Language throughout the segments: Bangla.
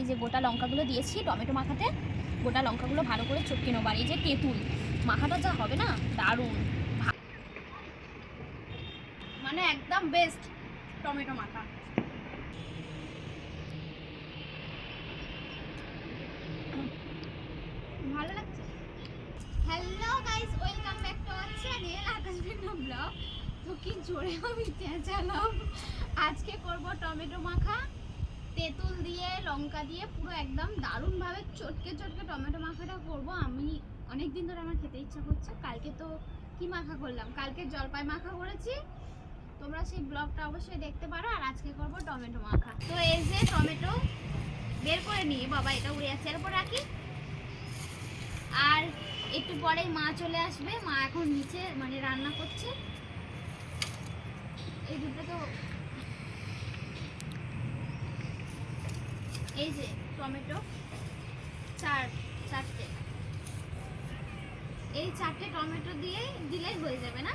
এই যে গোটা লঙ্কাগুলো দিয়েছি টমেটো মাখাতে, গোটা লঙ্কাগুলো ভালো করে চটকে নেব। আর এই যে তেঁতুল, মাখাটা যা হবে না, দারুণ। মানে একদম বেস্ট টমেটো মাখা। ভালো হ্যালো গাইস আকাশ জোরে আমি আজকে করব টমেটো মাখা। তেঁতুল দিয়ে, লঙ্কা দিয়ে পুরো একদম দারুণভাবে চটকে চটকে টমেটো মাখাটা করব। আমি অনেক দিন ধরে আমার খেতে ইচ্ছা করছে। কালকে তো কি মাখা করলাম? কালকে জলপাই মাখা করেছি। তোমরা সেই ব্লগটা অবশ্যই দেখতে পারো। আর আজকে করব টমেটো মাখা। তো এই যে টমেটো বের করে নিয়ে, বাবা এটা উড়ে যাচ্ছে। এরপর রাখি। আর একটু পরেই মা চলে আসবে। মা এখন নিচে মানে রান্না করছে। এই দুটো এই যে টমেটো, চার, চারটে। এই চারটে টমেটো দিয়ে দিলেই হয়ে যাবে না?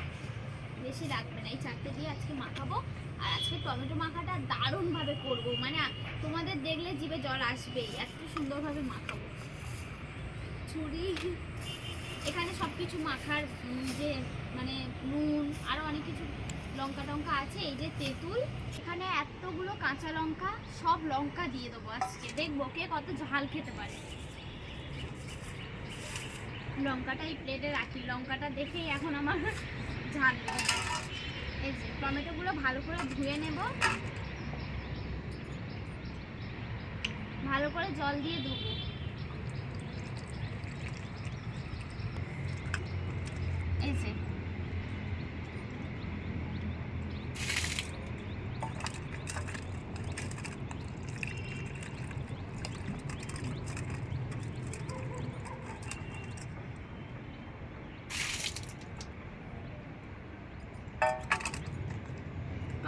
বেশি লাগবে না। এই চারটে দিয়ে আজকে মাখাবো। আর আজকে টমেটো মাখাটা দারুণভাবে করব। মানে তোমাদের দেখলে জিভে জল আসবেই। এত সুন্দরভাবে মাখাবো। ছুরি, এখানে সব কিছু মাখার যে মানে নুন আরও অনেক কিছু লঙ্কা টঙ্কা আছে, এই যে তেঁতুল, এখানে এতগুলো কাঁচা লঙ্কা, সব লঙ্কা দিয়ে দেবো আজকে। দেখব কে কত ঝাল খেতে পারে। লঙ্কাটা এই প্লেটে রাখি। লঙ্কাটা দেখেই এখন আমার ঝাল। এই যে টমেটোগুলো ভালো করে ধুয়ে নেব। ভালো করে জল দিয়ে ধুবো। এই যে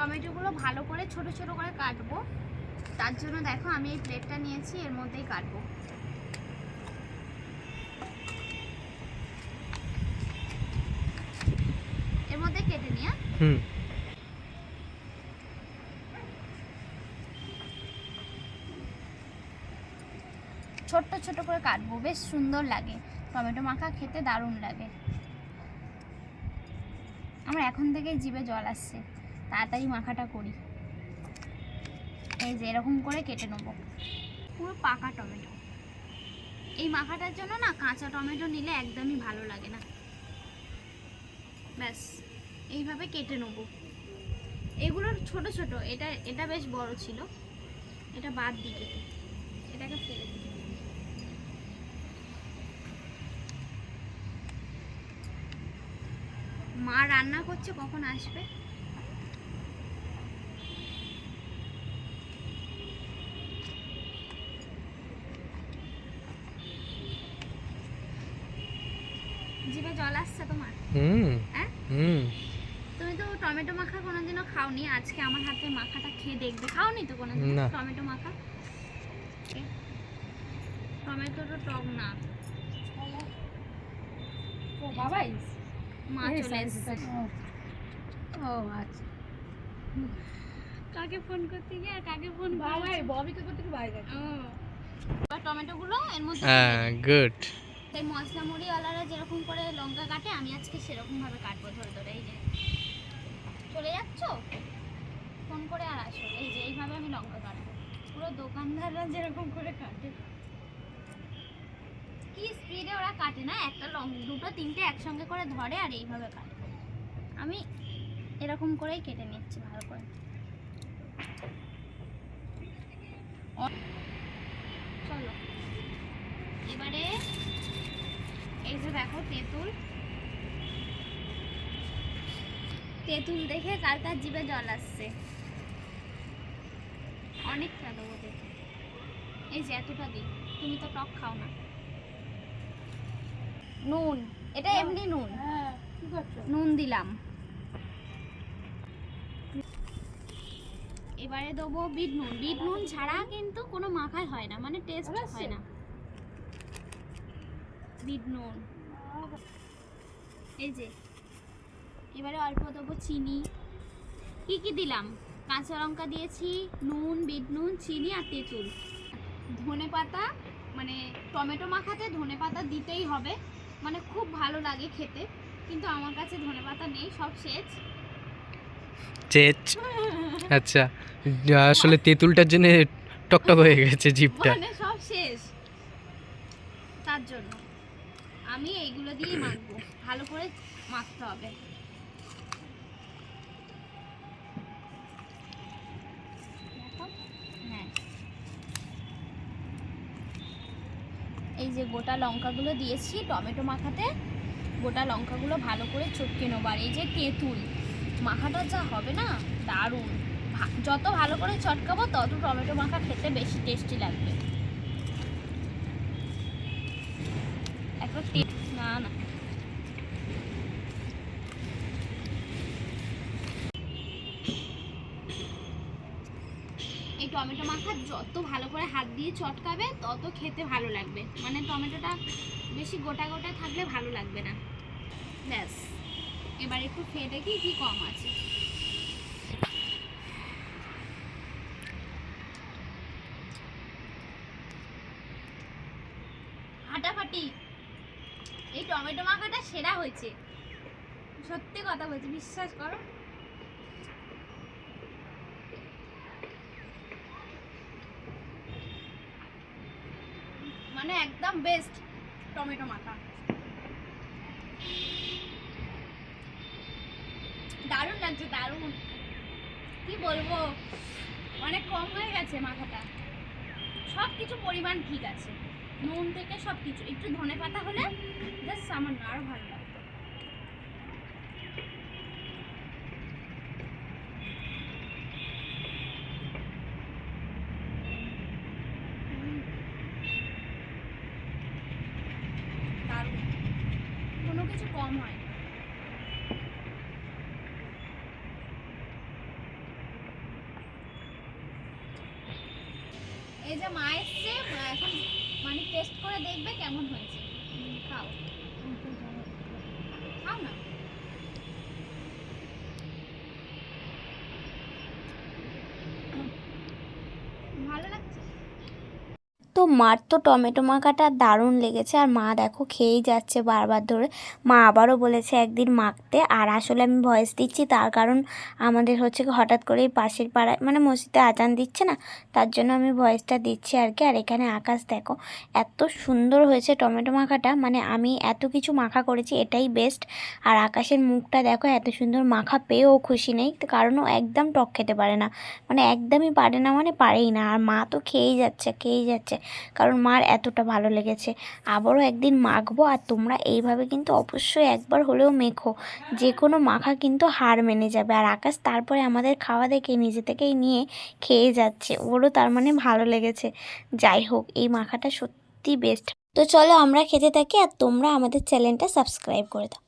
টমেটোগুলো ভালো করে ছোট ছোট করে কাটবো। তার জন্য দেখো আমি এই প্লেটটা নিয়েছি এর মধ্যেই কাটবো। এর মধ্যে কেটে নিয়ে হুম। ছোট্ট ছোট করে কাটবো বেশ সুন্দর লাগে। টমেটো মাখা খেতে দারুণ লাগে। আমার এখন থেকেই জিভে জল আসছে। তাড়াতাড়ি মাখাটা করি। এই যে এরকম করে কেটে নেব। পুরো পাকা টমেটো। এই মাখাটার জন্য না কাঁচা টমেটো নিলে একদমই ভালো লাগে না। ব্যাস, এইভাবে কেটে নেব। এগুলোর ছোট ছোট, এটা এটা বেশ বড় ছিল। এটা বাদ দিই কেটে। এটাকে ফেলে দিই। মা রান্না করছে, কখন আসবে জিভে জল আসছে তোমার হুম হ্যাঁ হুম তুমি তো টমেটো মাখা কোনোদিনও খাওনি। আজকে আমার হাতে মাখাটা খেয়ে দেখবে। খাওনি তো কোনোদিন টমেটো মাখা? টমেটো তো টক না। বাবাই মা চলে এসেছে। ও আচ্ছা। কাকে ফোন করতে গিয়ে আর কাকে ফোন বাবাই ববিকে করতে কি বাইরে গেছে। ও। এবার টমেটোগুলো এর মধ্যে হ্যাঁ গুড মশলা মুড়িওয়ালারা যেরকম করে লঙ্কা কাটে আমি আজকে সেরকম ভাবে কাটবো ধরে ধরে এই যে। চলে যাচ্ছ? ফোন করে আর আসো। এই যে, এইভাবে আমি লঙ্কা কাটবো। পুরো দোকানদাররা যেরকম করে কাটে। কি স্পিডে ওরা কাটে না? একটা লং দুটো, তিনটে একসঙ্গে করে ধরে আর এইভাবে কাটে। আমি এরকম করেই কেটে নিচ্ছি ভালো করে। চলো। এবারে এই যে দেখো তেঁতুল। তেঁতুল দেখে কার কার জিভে জল আসছে। অনেকটা দেবো দেখে এই যে এতটা দিই তুমি তো টক খাও না। নুন এটা এমনি নুন। হ্যাঁ কি করছ নুন দিলাম। এবারে দেবো বিট নুন। বিট নুন ছাড়া কিন্তু কোনো মাখাই হয় না মানে টেস্ট। হয় না। বিট নুন। এই যে এবারে অল্প দেবো চিনি। কি কি দিলাম? কাঁচা লঙ্কা দিয়েছি নুন বিট নুন চিনি আর তেঁতুল। ধনে পাতা মানে টমেটো মাখাতে ধনে পাতা দিতেই হবে। মানে খুব ভালো লাগে খেতে কিন্তু আমার কাছে ধনে পাতা নেই সব শেষ চেচ আচ্ছা আসলে তেঁতুলটার জন্য টকটক হয়ে গেছে জিভটা। মানে সব শেষ। তার জন্য আমি এইগুলো দিয়ে মাখবো। ভালো করে মাখতে হবে দেখো? হ্যাঁ এই যে গোটা লঙ্কাগুলো দিয়েছি টমেটো মাখাতে, গোটা লঙ্কাগুলো ভালো করে চটকে নেব। আর এই যে তেঁতুল, মাখাটা যা হবে না, দারুণ। যত ভালো করে চটকাবো, তত টমেটো মাখা খেতে বেশি টেস্টি লাগবে। একটা না না। মাখা যত ভালো করে হাত দিয়ে চটকাবে, তত খেতে ভালো লাগবে। মানে টমেটোটা বেশি গোটা গোটা থাকলে ভালো লাগবে না। ব্যাস। এবার একটু খেয়ে দেখি কি কম আছে। ফাটাফাটি। এই টমেটো মাখাটা সেরা হয়েছে। সত্যি কথা বলছি, বিশ্বাস করো। মানে একদম বেস্ট টমেটো মাখা দারুণ লাগছে, দারুণ। কি বলব? অনেক কম হয়ে গেছে মাথাটা। সব কিছু পরিমাণ ঠিক আছে। নুন থেকে সব কিছু একটু ধনে পাতা হলে জাস্ট সামান্য আরও ভালো লাগতো হুম। দারুণ কোনো কিছু কম হয়। এই যে মা এসছে এখন মানে টেস্ট করে দেখবে কেমন হয়েছে খাও না ভালো লাগছে তো মার তো টমেটো মাখাটা দারুণ লেগেছে আর মা দেখো খেয়েই যাচ্ছে বারবার ধরে। মা আবারও বলেছে একদিন মাখতে আর আসলে আমি ভয়েস দিচ্ছি তার কারণ আমাদের হচ্ছে হঠাৎ করেই পাশের পাড়ায় মানে মসজিদে আজান দিচ্ছে না, তার জন্য আমি ভয়েসটা দিচ্ছি আর কি। আর এখানে আকাশ দেখো এত সুন্দর হয়েছে টমেটো মাখাটা মানে আমি এত কিছু মাখা করেছি এটাই বেস্ট আর আকাশের মুখটা দেখো এত সুন্দর মাখা পেয়েও খুশি নেই, কারণ ও একদম টক খেতে পারে না মানে একদমই পারে না মানে পারেই না। আর মা তো খেয়েই যাচ্ছে খেয়েই যাচ্ছে। কারণ মার এতটা ভালো লেগেছে। আবারও একদিন মাখবো আর তোমরা এইভাবে কিন্তু অবশ্যই একবার হলেও মেখো। যে কোনো মাখা কিন্তু হার মেনে যাবে। আর আকাশ তারপরে আমাদের খাওয়া দেখে নিজে থেকেই নিয়ে খেয়ে যাচ্ছে। ওরও তার মানে ভালো লেগেছে। যাই হোক, এই মাখাটা সত্যি বেস্ট তো চলো আমরা খেতে থাকি আর তোমরা আমাদের চ্যানেলটা সাবস্ক্রাইব করে দাও।